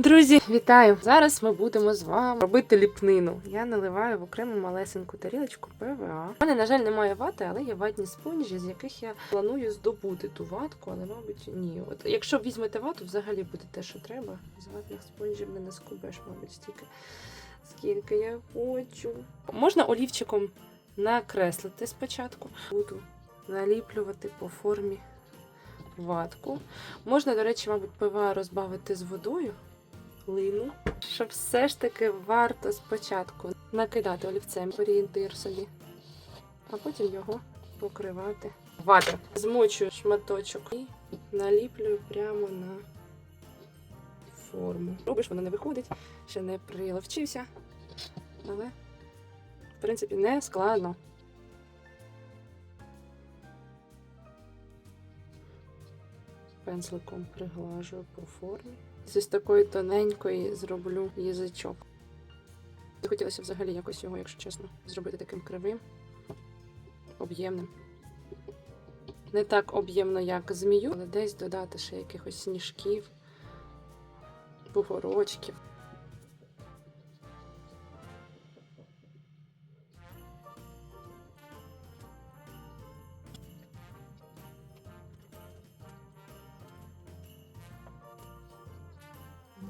Друзі, вітаю! Зараз ми будемо з вами робити ліпнину. Я наливаю в окрему малесеньку тарілочку ПВА. У мене, на жаль, немає вати, але є ватні спонжі, з яких я планую здобути ту ватку, але, мабуть, ні. От якщо візьмете вату, взагалі буде те, що треба. З ватних спонжів не наскубеш, мабуть, стільки, скільки я хочу. Можна олівчиком накреслити спочатку. Буду наліплювати по формі ватку. Можна, до речі, мабуть, ПВА розбавити з водою, лину, щоб все ж таки варто спочатку накидати олівцем орієнтир собі, а потім його покривати. Вата. Змочую шматочок і наліплюю прямо на форму. Робиш, воно не виходить, ще не приловчився, але, в принципі, не складно. пензликом приглажую по формі. З такої тоненької зроблю язичок. Хотілося взагалі якось його, якщо чесно, зробити таким кривим, об'ємним. Не так об'ємно, як змію, але десь додати ще якихось сніжків, бугорочків.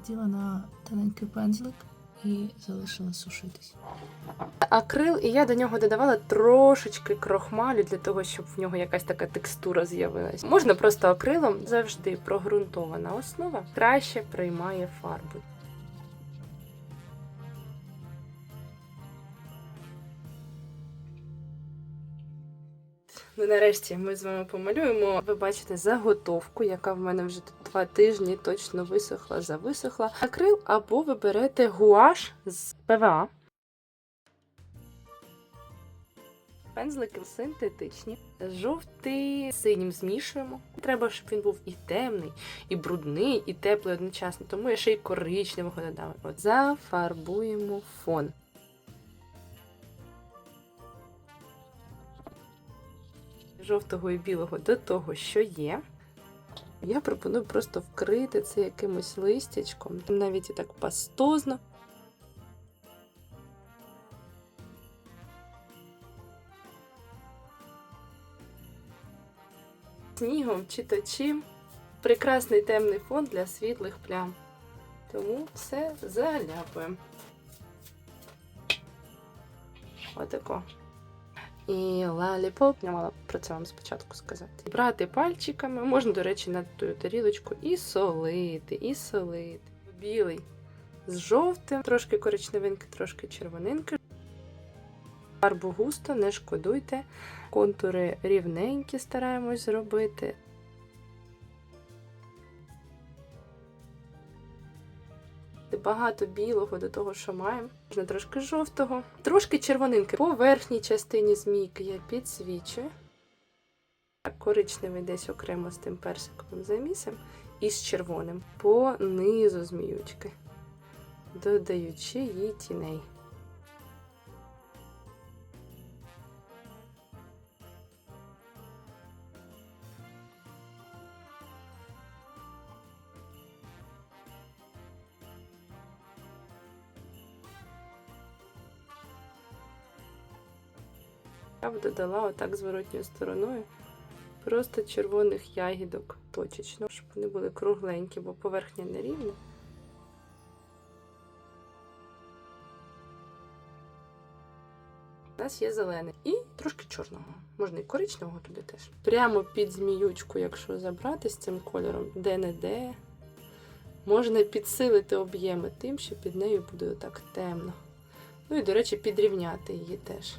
Вділа на тоненький пензлик і залишила сушитись. Акрил, і я до нього додавала трошечки крохмалю для того, щоб в нього якась така текстура з'явилась. Можна просто акрилом завжди прогрунтована основа краще приймає фарбу. Ну, нарешті ми з вами помалюємо. Ви бачите заготовку, яка в мене вже два тижні точно висохла, зависохла. Акрил або ви берете гуаш з ПВА. Пензлики синтетичні, жовтий з синім змішуємо. Треба, щоб він був і темний, і брудний, і теплий одночасно, тому я ще й коричневого додам. От зафарбуємо фон. Жовтого і білого до того, що є. Я пропоную просто вкрити це якимось листячком, навіть і так пастозно. снігом чи то чим. Прекрасний темний фон для світлих плям. Тому все заляпуємо. Отако. І лаліпоп, я мала про це вам спочатку сказати. Брати пальчиками, можна, до речі, на ту тарілочку і солити, і солити. Білий з жовтим, трошки коричневинки, трошки червонинки. Фарбу густо, не шкодуйте. Контури рівненькі стараємось зробити. Багато білого до того, що маємо. Можна трошки жовтого, трошки червонинки. По верхній частині змійки я підсвічую. Так, коричневий десь окремо з тим персиковим замісом і з червоним. По низу зміючки, додаючи їй тіней. Я б додала отак зворотньою стороною просто червоних ягідок точечно, щоб вони були кругленькі, бо поверхня нерівна. У нас є зелений і трошки чорного. Можна і коричневого туди теж. Прямо під зміючку, якщо забрати з цим кольором, де-не-де, можна підсилити об'єми тим, що під нею буде отак темно. Ну і, до речі, підрівняти її теж.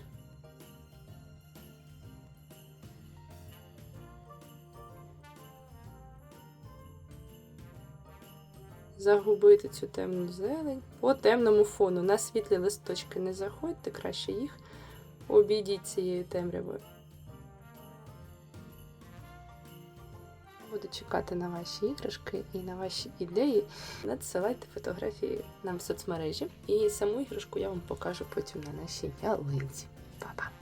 Загубити цю темну зелень по темному фону. На світлі листочки не заходьте, краще їх обійдіть цією темрявою. Буду чекати на ваші іграшки і на ваші ідеї. Надсилайте фотографії нам в соцмережі. І саму іграшку я вам покажу потім на нашій ялинці. Па-па!